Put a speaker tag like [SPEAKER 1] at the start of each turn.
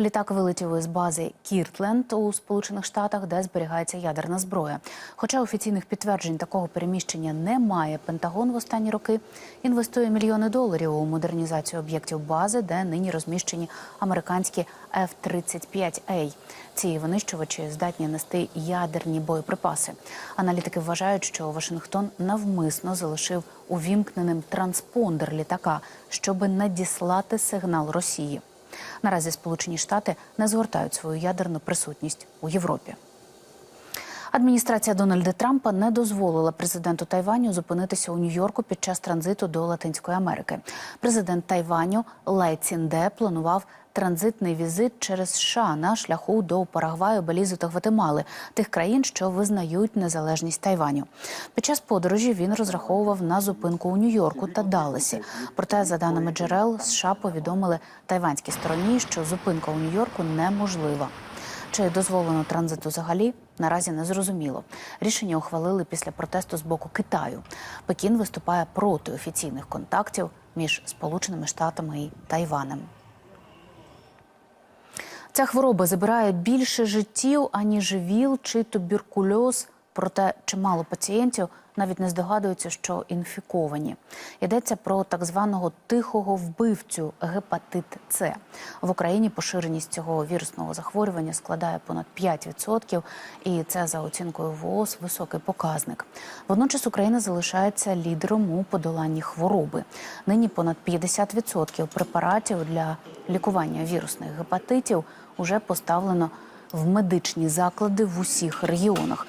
[SPEAKER 1] Літак вилетів із бази Кіртленд у Сполучених Штатах, де зберігається ядерна зброя. Хоча офіційних підтверджень такого переміщення немає, Пентагон в останні роки інвестує мільйони доларів у модернізацію об'єктів бази, де нині розміщені американські F-35A. Ці винищувачі здатні нести ядерні боєприпаси. Аналітики вважають, що Вашингтон навмисно залишив увімкненим транспондер літака, щоби надіслати сигнал Росії. Наразі Сполучені Штати не згортають свою ядерну присутність у Європі. Адміністрація Дональда Трампа не дозволила президенту Тайваню зупинитися у Нью-Йорку під час транзиту до Латинської Америки. Президент Тайваню Лай Цінде планував транзитний візит через США на шляху до Парагваю, Белізу та Гватемали, тих країн, що визнають незалежність Тайваню. Під час подорожі він розраховував на зупинку у Нью-Йорку та Далласі. Проте, за даними джерел, США повідомили тайванській стороні, що зупинка у Нью-Йорку неможлива. Чи дозволено транзит взагалі наразі не зрозуміло. Рішення ухвалили після протесту з боку Китаю. Пекін виступає проти офіційних контактів між Сполученими Штатами і Тайванем. Ця хвороба забирає більше життів, аніж ВІЛ чи туберкульоз. Проте чимало пацієнтів навіть не здогадуються, що інфіковані. Йдеться про так званого тихого вбивцю гепатит С. В Україні поширеність цього вірусного захворювання складає понад 5%, і це за оцінкою ВООЗ високий показник. Водночас Україна залишається лідером у подоланні хвороби. Нині понад 50% препаратів для лікування вірусних гепатитів уже поставлено в медичні заклади в усіх регіонах.